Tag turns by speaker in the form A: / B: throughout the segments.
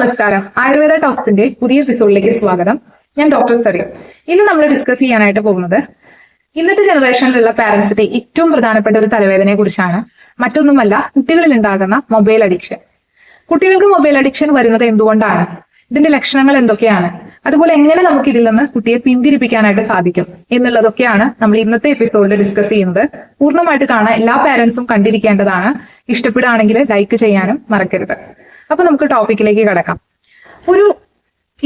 A: നമസ്കാരം. ആയുർവേദ ടോക്സിന്റെ പുതിയ എപ്പിസോഡിലേക്ക് സ്വാഗതം. ഞാൻ ഡോക്ടർ സരി ഇന്ന് നമ്മൾ ഡിസ്കസ് ചെയ്യാനായിട്ട് പോകുന്നത് ഇന്നത്തെ ജനറേഷനിലുള്ള പാരന്റ്സിന്റെ ഏറ്റവും പ്രധാനപ്പെട്ട ഒരു തലവേദനയെ കുറിച്ചാണ്. മറ്റൊന്നുമല്ല കുട്ടികളിൽ ഉണ്ടാകുന്ന മൊബൈൽ അഡിക്ഷൻ കുട്ടികൾക്ക് മൊബൈൽ അഡിക്ഷൻ വരുന്നത് എന്തുകൊണ്ടാണ്? ഇതിന്റെ ലക്ഷണങ്ങൾ എന്തൊക്കെയാണ്? അതുപോലെ എങ്ങനെ നമുക്ക് ഇതിൽ നിന്ന് കുട്ടിയെ പിന്തിരിപ്പിക്കാനായിട്ട് സാധിക്കും എന്നുള്ളതൊക്കെയാണ് നമ്മൾ ഇന്നത്തെ എപ്പിസോഡിൽ ഡിസ്കസ് ചെയ്യുന്നത്. പൂർണമായിട്ട് കാണാൻ എല്ലാ പാരന്റ്സും കണ്ടിരിക്കേണ്ടതാണ്. ഇഷ്ടപ്പെടുകയാണെങ്കിൽ ലൈക്ക് ചെയ്യാനും മറക്കരുത്. അപ്പൊ നമുക്ക് ടോപ്പിക്കിലേക്ക് കടക്കാം. ഒരു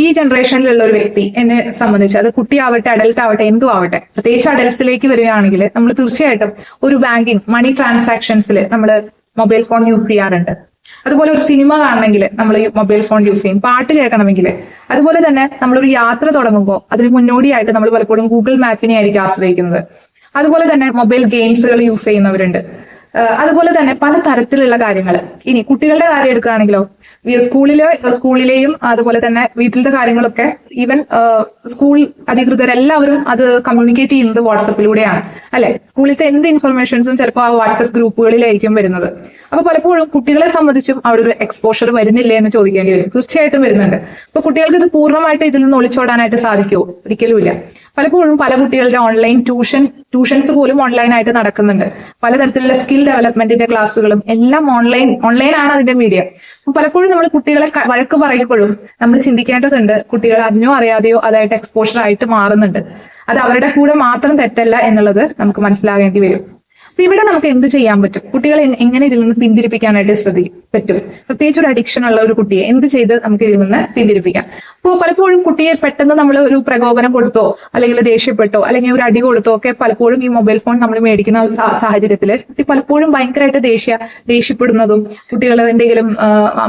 A: ഈ ജനറേഷനിലുള്ള ഒരു വ്യക്തി എന്നെ സംബന്ധിച്ച് അത് കുട്ടിയാവട്ടെ അഡൽട്ട് ആവട്ടെ എന്തും ആവട്ടെ പ്രത്യേകിച്ച് അഡൽട്സിലേക്ക് വരികയാണെങ്കിൽ നമ്മൾ തീർച്ചയായിട്ടും ഒരു ബാങ്കിങ് മണി ട്രാൻസാക്ഷൻസിൽ നമ്മൾ മൊബൈൽ ഫോൺ യൂസ് ചെയ്യാറുണ്ട്. അതുപോലെ ഒരു സിനിമ കാണണമെങ്കിൽ നമ്മൾ മൊബൈൽ ഫോൺ യൂസ് ചെയ്യും. പാട്ട് കേൾക്കണമെങ്കിൽ അതുപോലെ തന്നെ നമ്മളൊരു യാത്ര തുടങ്ങുമ്പോൾ അതിന് മുന്നോടിയായിട്ട് നമ്മൾ പലപ്പോഴും ഗൂഗിൾ മാപ്പിനെ ആയിരിക്കും ആശ്രയിക്കുന്നത്. അതുപോലെ തന്നെ മൊബൈൽ ഗെയിംസുകൾ യൂസ് ചെയ്യുന്നവരുണ്ട്. അതുപോലെ തന്നെ പല തരത്തിലുള്ള കാര്യങ്ങൾ ഇനി കുട്ടികളുടെ കാര്യം എടുക്കുകയാണെങ്കിലോ സ്കൂളിലെ സ്കൂളിലെയും അതുപോലെ തന്നെ വീട്ടിലത്തെ കാര്യങ്ങളൊക്കെ ഈവൻ സ്കൂൾ അധികൃതരെല്ലാവരും അത് കമ്മ്യൂണിക്കേറ്റ് ചെയ്യുന്നത് വാട്സപ്പിലൂടെയാണ് അല്ലെ? സ്കൂളിലത്തെ എന്ത് ഇൻഫർമേഷൻസും ചിലപ്പോൾ ആ വാട്സപ്പ് ഗ്രൂപ്പുകളിലായിരിക്കും വരുന്നത്. അപ്പൊ പലപ്പോഴും കുട്ടികളെ സംബന്ധിച്ചും അവിടെ ഒരു എക്സ്പോഷർ വരുന്നില്ലേ എന്ന് ചോദിക്കേണ്ടി വരും. തീർച്ചയായിട്ടും വരുന്നുണ്ട്. അപ്പൊ കുട്ടികൾക്ക് ഇത് പൂർണമായിട്ട് ഇതിൽ നിന്ന് ഒളിച്ചോടാനായിട്ട് സാധിക്കുമോ ഒരിക്കലുമില്ല. പലപ്പോഴും പല കുട്ടികളുടെ ഓൺലൈൻ ട്യൂഷൻ ട്യൂഷൻസ് പോലും ഓൺലൈനായിട്ട് നടക്കുന്നുണ്ട്. പലതരത്തിലുള്ള സ്കിൽ ഡെവലപ്മെന്റിന്റെ ക്ലാസ്സുകളും എല്ലാം ഓൺലൈൻ ആണ് അതിന്റെ മീഡിയ പലപ്പോഴും നമ്മൾ കുട്ടികളെ വഴക്ക് പറയുമ്പോഴും നമ്മൾ ചിന്തിക്കേണ്ടതുണ്ട് കുട്ടികൾ അറിഞ്ഞോ അറിയാതെയോ അതായിട്ട് എക്സ്പോഷർ ആയിട്ട് മാറുന്നുണ്ട്. അത് അവരുടെ കൂടെ മാത്രം തെറ്റല്ല എന്നുള്ളത് നമുക്ക് മനസ്സിലാകേണ്ടി വരും. അപ്പൊ ഇവിടെ നമുക്ക് എന്ത് ചെയ്യാൻ പറ്റും? കുട്ടികളെ എങ്ങനെ ഇതിൽ നിന്ന് പിന്തിരിപ്പിക്കാനായിട്ട് ശ്രദ്ധി പറ്റും? പ്രത്യേകിച്ച് ഒരു അഡിക്ഷൻ ഉള്ള ഒരു കുട്ടിയെ എന്ത് ചെയ്ത് നമുക്ക് ഇതിൽ നിന്ന് പിന്തിരിപ്പിക്കാം? അപ്പോൾ പലപ്പോഴും കുട്ടിയെ പെട്ടെന്ന് നമ്മൾ ഒരു പ്രകോപനം കൊടുത്തോ അല്ലെങ്കിൽ ദേഷ്യപ്പെട്ടോ അല്ലെങ്കിൽ ഒരു അടി കൊടുത്തോ ഒക്കെ പലപ്പോഴും ഈ മൊബൈൽ ഫോൺ നമ്മൾ മേടിക്കുന്ന സാഹചര്യത്തിൽ പലപ്പോഴും ഭയങ്കരമായിട്ട് ദേഷ്യ ദേഷ്യപ്പെടുന്നതും കുട്ടികൾ എന്തെങ്കിലും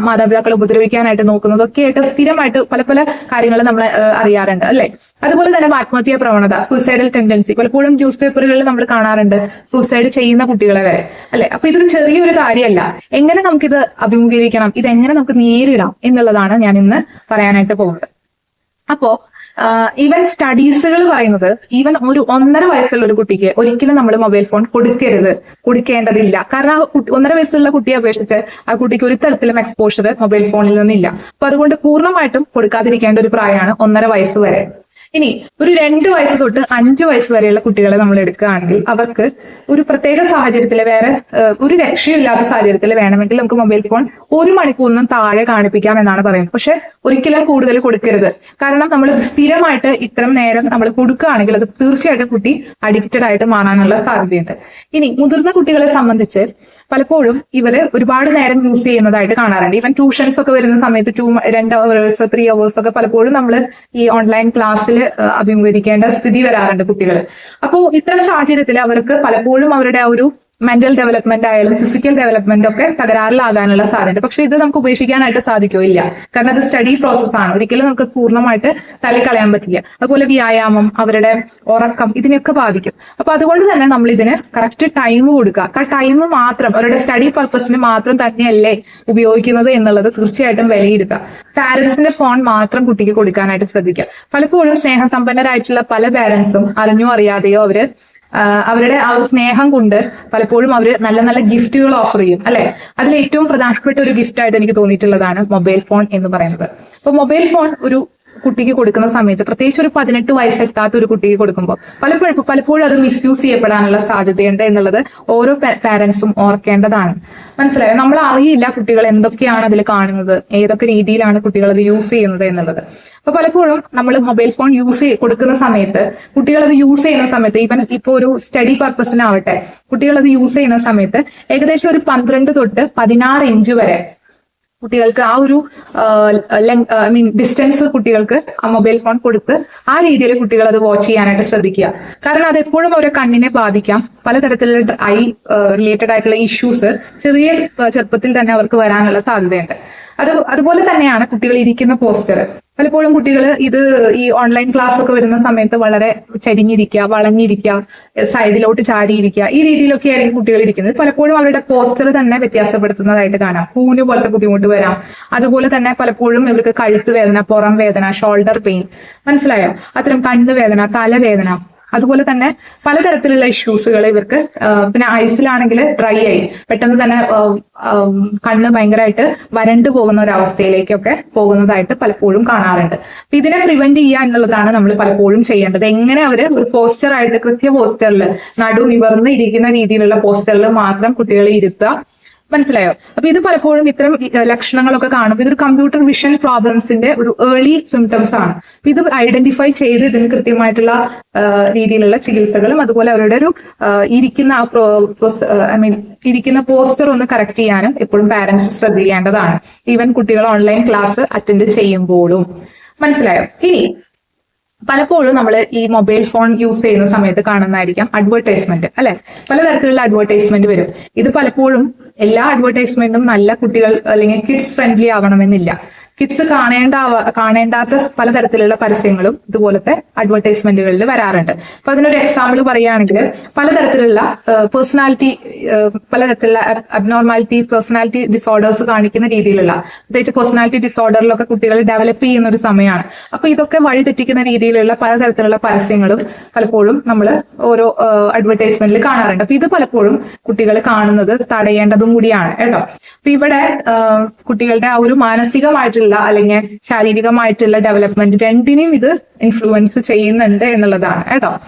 A: മാതാപിതാക്കളെ ഉപദ്രവിക്കാനായിട്ട് നോക്കുന്നതും ഒക്കെ ആയിട്ട് സ്ഥിരമായിട്ട് പല പല കാര്യങ്ങൾ നമ്മൾ അറിയാറുണ്ട് അല്ലെ? അതുപോലെ തന്നെ ആത്മഹത്യാ പ്രവണത സൂസൈഡൽ ടെൻഡൻസി പലപ്പോഴും ന്യൂസ് പേപ്പറുകളിൽ നമ്മൾ കാണാറുണ്ട് സൂസൈഡ് ചെയ്യുന്ന കുട്ടികളെ വരെ. അല്ലെ? അപ്പൊ ഇതൊരു ചെറിയൊരു കാര്യമല്ല. എങ്ങനെ നമുക്കിത് അഭിമുഖീകരിക്കണം? ഇത് എങ്ങനെ നമുക്ക് നേരിടാം എന്നുള്ളതാണ് ഞാൻ ഇന്ന് പറയാനായിട്ട് പോകുന്നത്. അപ്പോ ഈവൻ സ്റ്റഡീസുകൾ പറയുന്നത് ഈവൻ ഒരു ഒന്നര വയസ്സുള്ള ഒരു കുട്ടിക്ക് ഒരിക്കലും നമ്മൾ മൊബൈൽ ഫോൺ കൊടുക്കരുത് കൊടുക്കേണ്ടതില്ല. കാരണം ആ ഒന്നര വയസ്സുള്ള കുട്ടിയെ അപേക്ഷിച്ച് ആ കുട്ടിക്ക് ഒരു തരത്തിലും എക്സ്പോഷർ മൊബൈൽ ഫോണിൽ നിന്നില്ല. അപ്പൊ അതുകൊണ്ട് പൂർണമായിട്ടും കൊടുക്കാതിരിക്കേണ്ട ഒരു പ്രായമാണ് ഒന്നര വയസ്സ് വരെ. ഇനി ഒരു രണ്ട് വയസ്സ് തൊട്ട് അഞ്ച് വയസ്സ് വരെയുള്ള കുട്ടികളെ നമ്മൾ എടുക്കുകയാണെങ്കിൽ അവർക്ക് ഒരു പ്രത്യേക സാഹചര്യത്തിൽ വേറെ ഒരു രക്ഷയില്ലാത്ത സാഹചര്യത്തിൽ വേണമെങ്കിൽ നമുക്ക് മൊബൈൽ ഫോൺ ഒരു മണിക്കൂറിനും താഴെ കാണിപ്പിക്കാം എന്നാണ് പറയുന്നത്. പക്ഷെ ഒരിക്കലും കൂടുതൽ കൊടുക്കരുത്. കാരണം നമ്മൾ സ്ഥിരമായിട്ട് ഇത്തരം നേരം നമ്മൾ കൊടുക്കുകയാണെങ്കിൽ അത് തീർച്ചയായിട്ടും കുട്ടി അഡിക്റ്റഡ് ആയിട്ട് മാറാനുള്ള സാധ്യതയുണ്ട്. ഇനി മുതിർന്ന കുട്ടികളെ സംബന്ധിച്ച് പലപ്പോഴും ഇവർ ഒരുപാട് നേരം യൂസ് ചെയ്യുന്നതായിട്ട് കാണാറുണ്ട്. ഈവൻ ട്യൂഷൻസ് ഒക്കെ വരുന്ന സമയത്ത് ടു രണ്ട് അവേഴ്സ് ത്രീ അവേഴ്സ് ഒക്കെ പലപ്പോഴും നമ്മൾ ഈ ഓൺലൈൻ ക്ലാസ്സിൽ അഭിമുഖീകരിക്കേണ്ട സ്ഥിതി വരാറുണ്ട് കുട്ടികൾ അപ്പോൾ ഇത്തരം സാഹചര്യത്തിൽ അവർക്ക് പലപ്പോഴും അവരുടെ ആ ഒരു മെന്റൽ ഡെവലപ്മെന്റ് ആയാലും ഫിസിക്കൽ ഡെവലപ്മെന്റ് ഒക്കെ തകരാറിലാകാനുള്ള സാധ്യത പക്ഷെ ഇത് നമുക്ക് ഉപേക്ഷിക്കാനായിട്ട് സാധിക്കില്ല കാരണം അത് സ്റ്റഡി പ്രോസസ് ആണ്. ഒരിക്കലും നമുക്ക് പൂർണമായിട്ട് തള്ളിക്കളയാൻ പറ്റില്ല. അതുപോലെ വ്യായാമം അവരുടെ ഉറക്കം ഇതിനെയൊക്കെ ബാധിക്കും. അപ്പൊ അതുകൊണ്ട് തന്നെ നമ്മൾ ഇതിന് കറക്റ്റ് ടൈം കൊടുക്കുക ടൈം മാത്രം അവരുടെ സ്റ്റഡി പർപ്പസിന് മാത്രം തന്നെയല്ലേ ഉപയോഗിക്കുന്നത് എന്നുള്ളത് തീർച്ചയായിട്ടും വിലയിരുത്തുക. പാരന്റ്സിന്റെ ഫോൺ മാത്രം കുട്ടിക്ക് കൊടുക്കാനായിട്ട് ശ്രദ്ധിക്കുക. പലപ്പോഴും സ്നേഹസമ്പന്നരായിട്ടുള്ള പല പാരന്റ്സും അറിഞ്ഞോ അറിയാതെയോ അവർ അവരുടെ ആ ഒരു സ്നേഹം കൊണ്ട് പലപ്പോഴും അവർ നല്ല നല്ല ഗിഫ്റ്റുകൾ ഓഫർ ചെയ്യും അല്ലെ? അതിൽ ഏറ്റവും പ്രധാനപ്പെട്ട ഒരു ഗിഫ്റ്റ് ആയിട്ട് എനിക്ക് തോന്നിയിട്ടുള്ളതാണ് മൊബൈൽ ഫോൺ എന്ന് പറയുന്നത്. അപ്പൊ മൊബൈൽ ഫോൺ ഒരു കുട്ടിക്ക് കൊടുക്കുന്ന സമയത്ത് പ്രത്യേകിച്ച് ഒരു പതിനെട്ട് വയസ്സെത്താത്ത ഒരു കുട്ടിക്ക് കൊടുക്കുമ്പോൾ പലപ്പോഴും പലപ്പോഴും അത് മിസ്യൂസ് ചെയ്യപ്പെടാനുള്ള സാധ്യതയുണ്ട് എന്നുള്ളത് ഓരോ പാരന്റ്സും ഓർക്കേണ്ടതാണ്. മനസ്സിലായോ? നമ്മൾ അറിയില്ല കുട്ടികൾ എന്തൊക്കെയാണ് അതിൽ കാണുന്നത് ഏതൊക്കെ രീതിയിലാണ് കുട്ടികൾ അത് യൂസ് ചെയ്യുന്നത് എന്നുള്ളത്. അപ്പൊ പലപ്പോഴും നമ്മൾ മൊബൈൽ ഫോൺ യൂസ് കൊടുക്കുന്ന സമയത്ത് കുട്ടികൾ അത് യൂസ് ചെയ്യുന്ന സമയത്ത് ഈവൻ ഇപ്പോൾ ഒരു സ്റ്റഡി പർപ്പസിനാവട്ടെ കുട്ടികൾ അത് യൂസ് ചെയ്യുന്ന സമയത്ത് ഏകദേശം ഒരു പന്ത്രണ്ട് തൊട്ട് പതിനാറ് ഇഞ്ച് വരെ കുട്ടികൾക്ക് ആ ഒരു ഐ മീൻ ഡിസ്റ്റൻസ് കുട്ടികൾക്ക് ആ മൊബൈൽ ഫോൺ കൊടുത്ത് ആ രീതിയിൽ കുട്ടികൾ അത് വാച്ച് ചെയ്യാനായിട്ട് ശ്രദ്ധിക്കുക. കാരണം അത് എപ്പോഴും അവരെ കണ്ണിനെ ബാധിക്കാം. പലതരത്തിലുള്ള ഐ റിലേറ്റഡ് ആയിട്ടുള്ള ഇഷ്യൂസ് ചെറിയ ചെറുപ്പത്തിൽ തന്നെ അവർക്ക് വരാനുള്ള സാധ്യതയുണ്ട്. അത് അതുപോലെ തന്നെയാണ് കുട്ടികൾ ഇരിക്കുന്ന പോസ്റ്റർ പലപ്പോഴും കുട്ടികൾ ഇത് ഈ ഓൺലൈൻ ക്ലാസ് ഒക്കെ വരുന്ന സമയത്ത് വളരെ ചരിഞ്ഞിരിക്കുക വളഞ്ഞിരിക്കുക സൈഡിലോട്ട് ചാരിയിരിക്കുക ഈ രീതിയിലൊക്കെ ആയിരിക്കും കുട്ടികൾ ഇരിക്കുന്നത്. പലപ്പോഴും അവരുടെ പോസ്റ്റർ തന്നെ വ്യത്യാസപ്പെടുത്തുന്നതായിട്ട് കാണാം. കൂന് പോലത്തെ ബുദ്ധിമുട്ട് വരാം. അതുപോലെ തന്നെ പലപ്പോഴും ഇവർക്ക് കഴുത്ത് വേദന പുറം വേദന ഷോൾഡർ പെയിൻ മനസ്സിലായോ? അത്തരം കണ്ണ് വേദന തലവേദന അതുപോലെ തന്നെ പലതരത്തിലുള്ള ഇഷ്യൂസുകൾ ഇവർക്ക് പിന്നെ ഐസിലാണെങ്കിൽ ഡ്രൈ ആയി. പെട്ടെന്ന് തന്നെ കണ്ണ് ഭയങ്കരമായിട്ട് വരണ്ടു പോകുന്ന ഒരു അവസ്ഥയിലേക്കൊക്കെ പോകുന്നതായിട്ട് പലപ്പോഴും കാണാറുണ്ട്. അപ്പൊ ഇതിനെ പ്രിവെന്റ് ചെയ്യുക എന്നുള്ളതാണ് നമ്മൾ പലപ്പോഴും ചെയ്യേണ്ടത്. എങ്ങനെ അവർ ഒരു പോസ്റ്ററായിട്ട് കൃത്യ പോസ്റ്ററിൽ നടു നിവർന്ന് ഇരിക്കുന്ന രീതിയിലുള്ള പോസ്റ്ററിൽ മാത്രം കുട്ടികളെ ഇരുത്തുക മനസ്സിലായോ? അപ്പൊ ഇത് പലപ്പോഴും ഇത്തരം ലക്ഷണങ്ങളൊക്കെ കാണുമ്പോൾ ഇതൊരു കമ്പ്യൂട്ടർ വിഷൻ പ്രോബ്ലംസിന്റെ ഒരു ഏർലി സിംറ്റംസ് ആണ്. ഇത് ഐഡന്റിഫൈ ചെയ്ത് ഇതിന് കൃത്യമായിട്ടുള്ള രീതിയിലുള്ള ചികിത്സകളും അതുപോലെ അവരുടെ ഒരു ഇരിക്കുന്ന ഐ മീൻ ഇരിക്കുന്ന പോസ്റ്റർ ഒന്ന് കറക്റ്റ് ചെയ്യാനും എപ്പോഴും പാരന്റ്സ് ശ്രദ്ധിക്കേണ്ടതാണ്. ഈവൻ കുട്ടികൾ ഓൺലൈൻ ക്ലാസ് അറ്റൻഡ് ചെയ്യുമ്പോഴും. മനസ്സിലായോ? ഇനി പലപ്പോഴും നമ്മൾ ഈ മൊബൈൽ ഫോൺ യൂസ് ചെയ്യുന്ന സമയത്ത് കാണുന്നതായിരിക്കാം അഡ്വർടൈസ്മെന്റ് അല്ലെ? പലതരത്തിലുള്ള അഡ്വർടൈസ്മെന്റ് വരും. ഇത് പലപ്പോഴും എല്ലാ അഡ്വർടൈസ്മെന്റും നല്ല കുട്ടികൾ അല്ലെങ്കിൽ കിഡ്സ് ഫ്രണ്ട്ലി ആവണമെന്നില്ല കിഡ്സ് കാണേണ്ട കാണേണ്ടാത്ത പലതരത്തിലുള്ള പരസ്യങ്ങളും ഇതുപോലത്തെ അഡ്വർടൈസ്മെന്റുകളിൽ വരാറുണ്ട്. അപ്പൊ അതിനൊരു എക്സാമ്പിൾ പറയുകയാണെങ്കിൽ പലതരത്തിലുള്ള പേഴ്സണാലിറ്റി പലതരത്തിലുള്ള അബ്നോർമാലിറ്റി പേഴ്സണാലിറ്റി ഡിസോർഡേഴ്സ് കാണിക്കുന്ന രീതിയിലുള്ള പ്രത്യേകിച്ച് പേഴ്സണാലിറ്റി ഡിസോർഡറിലൊക്കെ കുട്ടികൾ ഡെവലപ്പ് ചെയ്യുന്ന ഒരു സമയമാണ്. അപ്പൊ ഇതൊക്കെ വഴിതെറ്റിക്കുന്ന രീതിയിലുള്ള പലതരത്തിലുള്ള പരസ്യങ്ങളും പലപ്പോഴും നമ്മൾ ഓരോ അഡ്വർടൈസ്മെന്റിൽ കാണാറുണ്ട്. അപ്പൊ ഇത് പലപ്പോഴും കുട്ടികൾ കാണുന്നത് തടയേണ്ടതും കൂടിയാണ് കേട്ടോ. അപ്പൊ ഇവിടെ കുട്ടികളുടെ ആ ഒരു മാനസികമായിട്ടുള്ള അല്ലെങ്കിൽ ശാരീരികമായിട്ടുള്ള ഡെവലപ്മെന്റ് രണ്ടിനെയും ഇത് ഇൻഫ്ലുവൻസ് ചെയ്യുന്നുണ്ട് എന്നുള്ളതാണ് കേട്ടോ.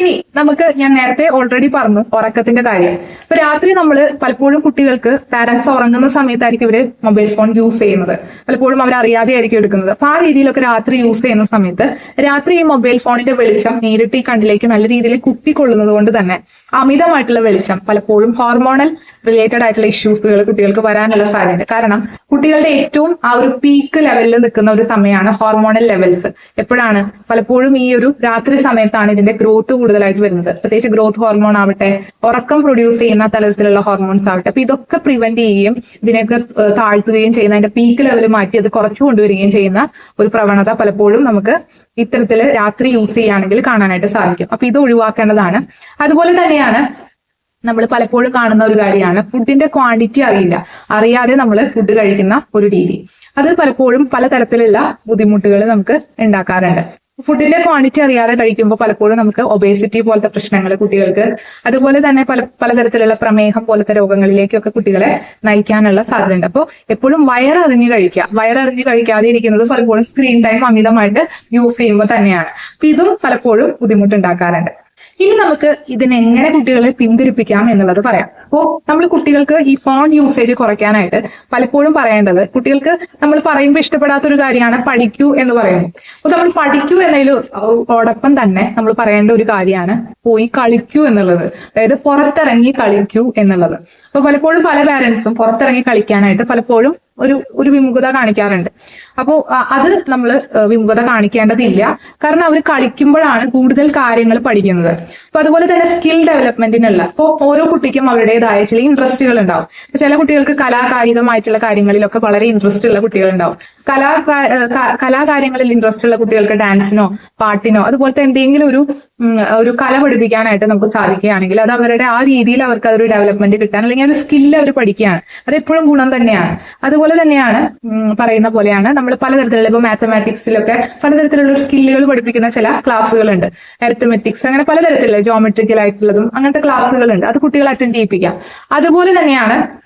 A: ഇനി നമുക്ക് ഞാൻ നേരത്തെ ഓൾറെഡി പറഞ്ഞു ഉറക്കത്തിന്റെ കാര്യം. ഇപ്പൊ രാത്രി നമ്മൾ പലപ്പോഴും കുട്ടികൾക്ക് പാരന്റ്സ് ഉറങ്ങുന്ന സമയത്തായിരിക്കും ഇവർ മൊബൈൽ ഫോൺ യൂസ് ചെയ്യുന്നത്. പലപ്പോഴും അവർ അറിയാതെ ആയിരിക്കും എടുക്കുന്നത്. അപ്പൊ ആ രീതിയിലൊക്കെ രാത്രി യൂസ് ചെയ്യുന്ന സമയത്ത് രാത്രി ഈ മൊബൈൽ ഫോണിന്റെ വെളിച്ചം നേരിട്ട് ഈ കണ്ണിലേക്ക് നല്ല രീതിയിൽ കുത്തിക്കൊള്ളുന്നത് കൊണ്ട് തന്നെ അമിതമായിട്ടുള്ള വെളിച്ചം പലപ്പോഴും ഹോർമോണൽ റിലേറ്റഡ് ആയിട്ടുള്ള ഇഷ്യൂസുകൾ കുട്ടികൾക്ക് വരാനുള്ള സാധ്യത. കാരണം കുട്ടികളുടെ ഏറ്റവും ആ ഒരു പീക്ക് ലെവലിൽ നിൽക്കുന്ന ഒരു സമയമാണ് ഹോർമോണൽ ലെവൽസ് എപ്പോഴാണ്? പലപ്പോഴും ഈ ഒരു രാത്രി സമയത്താണ് ഇതിന്റെ ഗ്രോത്ത് കൂടുതലായിട്ട് വരുന്നത്. പ്രത്യേകിച്ച് ഗ്രോത്ത് ഹോർമോൺ ആവട്ടെ ഉറക്കം പ്രൊഡ്യൂസ് ചെയ്യുന്ന തലത്തിലുള്ള ഹോർമോൺസ് ആവട്ടെ അപ്പൊ ഇതൊക്കെ പ്രിവെന്റ് ചെയ്യുകയും ഇതിനെയൊക്കെ താഴ്ത്തുകയും ചെയ്യുന്ന അതിന്റെ പീക്ക് ലെവൽ മാറ്റി അത് കുറച്ചു കൊണ്ടുവരികയും ചെയ്യുന്ന ഒരു പ്രവണത പലപ്പോഴും നമുക്ക് ഇത്തരത്തിൽ രാത്രി യൂസ് ചെയ്യുകയാണെങ്കിൽ കാണാനായിട്ട് സാധിക്കും. അപ്പൊ ഇത് ഒഴിവാക്കേണ്ടതാണ്. അതുപോലെ തന്നെയാണ് നമ്മൾ പലപ്പോഴും കാണുന്ന ഒരു കാര്യമാണ് ഫുഡിന്റെ ക്വാണ്ടിറ്റി അറിയില്ല. അറിയാതെ നമ്മൾ ഫുഡ് കഴിക്കുന്ന ഒരു രീതി. അത് പലപ്പോഴും പലതരത്തിലുള്ള ബുദ്ധിമുട്ടുകൾ നമുക്ക് ഉണ്ടാക്കാറുണ്ട്. ഫുഡിന്റെ ക്വാണ്ടിറ്റി അറിയാതെ കഴിക്കുമ്പോൾ പലപ്പോഴും നമുക്ക് ഒബേസിറ്റി പോലത്തെ പ്രശ്നങ്ങൾ കുട്ടികൾക്ക് അതുപോലെ തന്നെ പല പലതരത്തിലുള്ള പ്രമേഹം പോലത്തെ രോഗങ്ങളിലേക്കൊക്കെ കുട്ടികളെ നയിക്കാനുള്ള സാധ്യതയുണ്ട്. അപ്പോൾ എപ്പോഴും വയററിഞ്ഞ് കഴിക്കുക. വയററിഞ്ഞ് കഴിക്കാതെ ഇരിക്കുന്നത് പലപ്പോഴും സ്ക്രീൻ ടൈം അമിതമായിട്ട് യൂസ് ചെയ്യുമ്പോൾ തന്നെയാണ്. അപ്പൊ ഇതും പലപ്പോഴും ബുദ്ധിമുട്ടുണ്ടാക്കാറുണ്ട്. ഇനി നമുക്ക് ഇതിനെങ്ങനെ കുട്ടികളെ പിന്തിരിപ്പിക്കാം എന്നുള്ളത് പറയാം. അപ്പോൾ നമ്മൾ കുട്ടികൾക്ക് ഈ ഫോൺ യൂസേജ് കുറയ്ക്കാനായിട്ട് പലപ്പോഴും പറയേണ്ടത് കുട്ടികൾക്ക് നമ്മൾ പറയുമ്പോൾ ഇഷ്ടപ്പെടാത്ത ഒരു കാര്യമാണ് പഠിക്കൂ എന്ന് പറയുന്നത്. അപ്പോൾ നമ്മൾ പഠിക്കൂ എന്നതിലോടൊപ്പം തന്നെ നമ്മൾ പറയേണ്ട ഒരു കാര്യമാണ് പോയി കളിക്കൂ എന്നുള്ളത്. അതായത് പുറത്തിറങ്ങി കളിക്കൂ എന്നുള്ളത്. അപ്പൊ പലപ്പോഴും പല പാരന്റ്സും പുറത്തിറങ്ങി കളിക്കാനായിട്ട് പലപ്പോഴും ഒരു ഒരു വിമുഖത കാണിക്കാറുണ്ട്. അപ്പോൾ അത് നമ്മൾ വിമുഖത കാണിക്കേണ്ടതില്ല. കാരണം അവർ കളിക്കുമ്പോഴാണ് കൂടുതൽ കാര്യങ്ങൾ പഠിക്കുന്നത്. അപ്പൊ അതുപോലെ തന്നെ സ്കിൽ ഡെവലപ്മെന്റിനുള്ള ഇപ്പോൾ ഓരോ കുട്ടിക്കും അവരുടേതായ ചില ഇൻട്രസ്റ്റുകൾ ഉണ്ടാവും ചില കുട്ടികൾക്ക് കലാകായികമായിട്ടുള്ള കാര്യങ്ങളിലൊക്കെ വളരെ ഇൻട്രസ്റ്റ് ഉള്ള കുട്ടികൾ ഉണ്ടാവും കലാ കലാകാര്യങ്ങളിൽ ഇൻട്രസ്റ്റ് ഉള്ള കുട്ടികൾക്ക് ഡാൻസിനോ പാട്ടിനോ അതുപോലത്തെ എന്തെങ്കിലും ഒരു ഒരു കല പഠിപ്പിക്കാനായിട്ട് നമുക്ക് സാധിക്കുകയാണെങ്കിൽ അത് അവരുടെ ആ രീതിയിൽ അവർക്ക് അതൊരു ഡെവലപ്മെന്റ് കിട്ടാൻ അല്ലെങ്കിൽ ഒരു സ്കില്ല് അവർ പഠിക്കുകയാണ്. അത് എപ്പോഴും ഗുണം തന്നെയാണ്. അതുപോലെ തന്നെയാണ് പറയുന്ന പോലെയാണ് നമ്മൾ പലതരത്തിലുള്ള ഇപ്പൊ മാത്തമാറ്റിക്സിലൊക്കെ പലതരത്തിലുള്ള സ്കില്ലുകൾ പഠിപ്പിക്കുന്ന ചില ക്ലാസ്സുകളുണ്ട് അരിത്തമെറ്റിക്സ് അങ്ങനെ പലതരത്തിലുള്ള ജോമെട്രിക്കൽ ആയിട്ടുള്ളതും അങ്ങനത്തെ ക്ലാസ്സുകളുണ്ട് അത് കുട്ടികൾ അറ്റൻഡ് ചെയ്യിപ്പിക്കാം. അതുപോലെ തന്നെയാണ്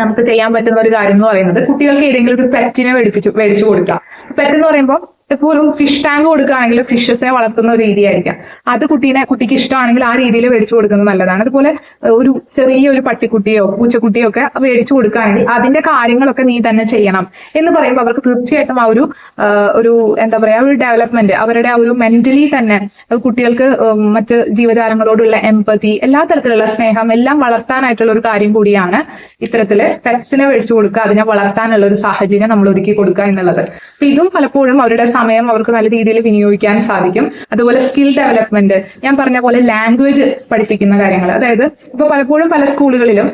A: നമുക്ക് ചെയ്യാൻ പറ്റുന്ന ഒരു കാര്യം എന്ന് പറയുന്നത് കുട്ടികൾക്ക് ഏതെങ്കിലും ഒരു പെറ്റിനെ മേടിപ്പിച്ചു മേടിച്ചു കൊടുക്കാം. പെറ്റ് എന്ന് പറയുമ്പോൾ ഇപ്പോൾ ഫിഷ് ടാങ്ക് കൊടുക്കുകയാണെങ്കിൽ ഫിഷസിനെ വളർത്തുന്ന ഒരു രീതിയായിരിക്കാം. അത് കുട്ടീനെ കുട്ടിക്ക് ഇഷ്ടമാണെങ്കിൽ ആ രീതിയിൽ മേടിച്ചു കൊടുക്കുന്നത് നല്ലതാണ്. അതുപോലെ ഒരു ചെറിയ ഒരു പട്ടിക്കുട്ടിയോ പൂച്ചക്കുട്ടിയോ ഒക്കെ മേടിച്ചു കൊടുക്കുകയാണെങ്കിൽ അതിന്റെ കാര്യങ്ങളൊക്കെ നീ തന്നെ ചെയ്യണം എന്ന് പറയുമ്പോൾ അവർക്ക് തീർച്ചയായിട്ടും ആ ഒരു ഒരു എന്താ പറയാ ഒരു ഡെവലപ്മെന്റ് അവരുടെ ആ ഒരു മെന്റലി തന്നെ കുട്ടികൾക്ക് മറ്റ് ജീവജാലങ്ങളോടുള്ള എമ്പതി എല്ലാ തരത്തിലുള്ള സ്നേഹം എല്ലാം വളർത്താനായിട്ടുള്ള ഒരു കാര്യം കൂടിയാണ് ഇത്തരത്തിൽ പെറ്റ്സിനെ മേടിച്ചു കൊടുക്കുക അതിനെ വളർത്താനുള്ള ഒരു സാഹചര്യം നമ്മൾ ഒരുക്കി കൊടുക്കുക എന്നുള്ളത്. ഇതും പലപ്പോഴും അവരുടെ സമയം അവർക്ക് നല്ല രീതിയിൽ വിനിയോഗിക്കാൻ സാധിക്കും. അതുപോലെ സ്കിൽ ഡെവലപ്മെന്റ് ഞാൻ പറഞ്ഞ പോലെ ലാംഗ്വേജ് പഠിപ്പിക്കുന്ന കാര്യങ്ങൾ. അതായത് ഇപ്പൊ പലപ്പോഴും പല സ്കൂളുകളിലും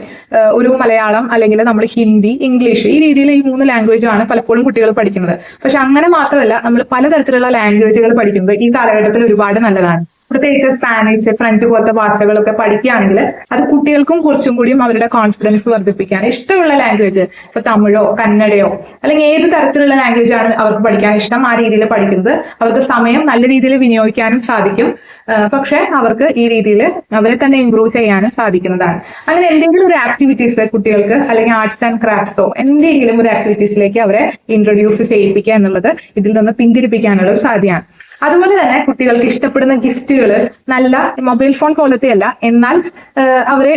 A: ഒരു മലയാളം അല്ലെങ്കിൽ നമ്മൾ ഹിന്ദി ഇംഗ്ലീഷ് ഈ രീതിയിൽ ഈ മൂന്ന് ലാംഗ്വേജാണ് പലപ്പോഴും കുട്ടികൾ പഠിക്കുന്നത്. പക്ഷെ അങ്ങനെ മാത്രമല്ല നമ്മൾ പലതരത്തിലുള്ള ലാംഗ്വേജുകൾ പഠിക്കുന്നത് ഈ കാലഘട്ടത്തിൽ ഒരുപാട് നല്ലതാണ്. പ്രത്യേകിച്ച് സ്പാനിഷ് ഫ്രഞ്ച് പോലത്തെ ഭാഷകളൊക്കെ പഠിക്കുകയാണെങ്കിൽ അത് കുട്ടികൾക്കും കുറച്ചും കൂടിയും അവരുടെ കോൺഫിഡൻസ് വർദ്ധിപ്പിക്കാൻ ഇഷ്ടമുള്ള ലാംഗ്വേജ് ഇപ്പൊ തമിഴോ കന്നഡയോ അല്ലെങ്കിൽ ഏത് തരത്തിലുള്ള ലാംഗ്വേജ് ആണ് അവർക്ക് പഠിക്കാൻ ഇഷ്ടം ആ രീതിയിൽ പഠിക്കുന്നത് അവർക്ക് സമയം നല്ല രീതിയിൽ വിനിയോഗിക്കാനും സാധിക്കും. പക്ഷെ അവർക്ക് ഈ രീതിയിൽ അവരെ തന്നെ ഇമ്പ്രൂവ് ചെയ്യാനും സാധിക്കുന്നതാണ്. അങ്ങനെ എന്തെങ്കിലും ഒരു ആക്ടിവിറ്റീസ് കുട്ടികൾക്ക് അല്ലെങ്കിൽ ആർട്സ് ആൻഡ് ക്രാഫ്റ്റ്സോ എന്തെങ്കിലും ഒരു ആക്ടിവിറ്റീസിലേക്ക് അവരെ ഇൻട്രൊഡ്യൂസ് ചെയ്യിപ്പിക്കുക എന്നുള്ളത് ഇതിൽ നിന്ന് പിന്തിരിപ്പിക്കാനുള്ള ഒരു സാധ്യതയാണ്. അതുപോലെ തന്നെ കുട്ടികൾക്ക് ഇഷ്ടപ്പെടുന്ന ഗിഫ്റ്റുകൾ നല്ല മൊബൈൽ ഫോൺ പോലത്തെ അല്ല. എന്നാൽ അവരെ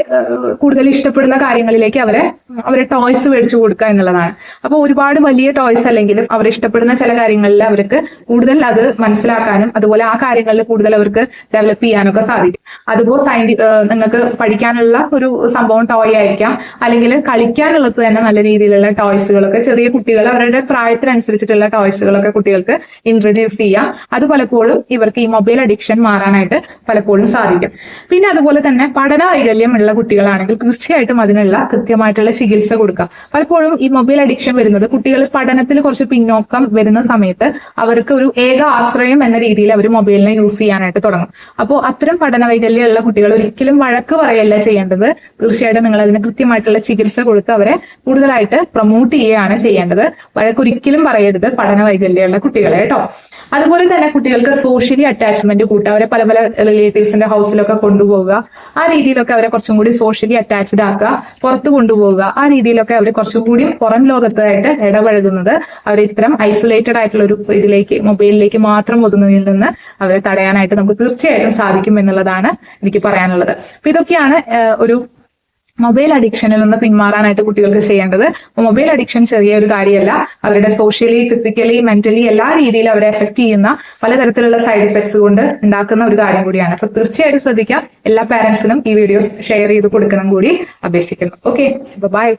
A: കൂടുതൽ ഇഷ്ടപ്പെടുന്ന കാര്യങ്ങളിലേക്ക് അവരെ അവരെ ടോയ്സ് മേടിച്ചു കൊടുക്കുക എന്നുള്ളതാണ്. അപ്പോൾ ഒരുപാട് വലിയ ടോയ്സ് അല്ലെങ്കിലും അവർ ഇഷ്ടപ്പെടുന്ന ചില കാര്യങ്ങളിൽ അവർക്ക് കൂടുതൽ അത് മനസ്സിലാക്കാനും അതുപോലെ ആ കാര്യങ്ങളിൽ കൂടുതൽ അവർക്ക് ഡെവലപ്പ് ചെയ്യാനൊക്കെ സാധിക്കും. അതുപോലെ സയന്റി നിങ്ങൾക്ക് പഠിക്കാനുള്ള ഒരു സംഭവം ടോയ് ആയിരിക്കാം. അല്ലെങ്കിൽ കളിക്കാനുള്ളത് തന്നെ നല്ല രീതിയിലുള്ള ടോയ്സുകളൊക്കെ ചെറിയ കുട്ടികൾ അവരുടെ പ്രായത്തിനനുസരിച്ചിട്ടുള്ള ടോയ്സുകളൊക്കെ കുട്ടികൾക്ക് ഇൻട്രൊഡ്യൂസ് ചെയ്യാം. അത് പലപ്പോഴും ഇവർക്ക് ഈ മൊബൈൽ അഡിക്ഷൻ മാറാനായിട്ട് പലപ്പോഴും സാധിക്കും. പിന്നെ അതുപോലെ തന്നെ പഠന വൈകല്യമുള്ള കുട്ടികളാണെങ്കിൽ തീർച്ചയായിട്ടും അതിനുള്ള കൃത്യമായിട്ടുള്ള ചികിത്സ കൊടുക്കുക പലപ്പോഴും ഈ മൊബൈൽ അഡിക്ഷൻ വരുന്നത് കുട്ടികൾ പഠനത്തിൽ കുറച്ച് പിന്നോക്കം വരുന്ന സമയത്ത് അവർക്ക് ഒരു ഏക ആശ്രയം എന്ന രീതിയിൽ അവർ മൊബൈലിനെ യൂസ് ചെയ്യാനായിട്ട് തുടങ്ങും. അപ്പോൾ അത്തരം പഠന വൈകല്യമുള്ള കുട്ടികൾ ഒരിക്കലും വഴക്ക് പറയല്ല ചെയ്യേണ്ടത്. തീർച്ചയായിട്ടും നിങ്ങൾ അതിന് കൃത്യമായിട്ടുള്ള ചികിത്സ കൊടുത്ത് അവരെ കൂടുതലായിട്ട് പ്രൊമോട്ട് ചെയ്യുകയാണ് ചെയ്യേണ്ടത്. വഴക്കൊരിക്കലും പറയരുത് പഠന വൈകല്യമുള്ള കുട്ടികളെ കേട്ടോ. അതുപോലെ തന്നെ കുട്ടികൾക്ക് സോഷ്യലി അറ്റാച്ച്മെന്റ് കൂട്ടുക അവരെ പല പല റിലേറ്റീവ്സിന്റെ ഹൗസിലൊക്കെ കൊണ്ടുപോവുക ആ രീതിയിലൊക്കെ അവരെ കുറച്ചും കൂടി സോഷ്യലി അറ്റാച്ച്ഡ് ആക്കുക പുറത്തു കൊണ്ടുപോവുക ആ രീതിയിലൊക്കെ അവർ കുറച്ചും കൂടി പുറം ലോകത്തായിട്ട് ഇടപഴകുന്നത് അവർ ഇത്തരം ഐസൊലേറ്റഡ് ആയിട്ടുള്ള ഒരു ഇതിലേക്ക് മൊബൈലിലേക്ക് മാത്രം ഒതുങ്ങുന്നതിൽ നിന്ന് അവരെ തടയാനായിട്ട് നമുക്ക് തീർച്ചയായിട്ടും സാധിക്കും എന്നുള്ളതാണ് എനിക്ക് പറയാനുള്ളത്. അപ്പൊ ഇതൊക്കെയാണ് ഒരു മൊബൈൽ അഡിക്ഷനിൽ നിന്ന് പിന്മാറാനായിട്ട് കുട്ടികൾക്ക് ചെയ്യേണ്ടത്. മൊബൈൽ അഡിക്ഷൻ ചെറിയൊരു കാര്യമല്ല. അവരുടെ സോഷ്യലി ഫിസിക്കലി മെന്റലി എല്ലാ രീതിയിലും അവരെ എഫക്ട് ചെയ്യുന്ന പലതരത്തിലുള്ള സൈഡ് ഇഫക്ട്സ് കൊണ്ട് ഉണ്ടാക്കുന്ന ഒരു കാര്യം കൂടിയാണ്. അപ്പൊ തീർച്ചയായിട്ടും ശ്രദ്ധിക്കാം. എല്ലാ പാരന്റ്സിനും ഈ വീഡിയോസ് ഷെയർ ചെയ്ത് കൊടുക്കണം കൂടി അപേക്ഷിക്കുന്നു. Okay bye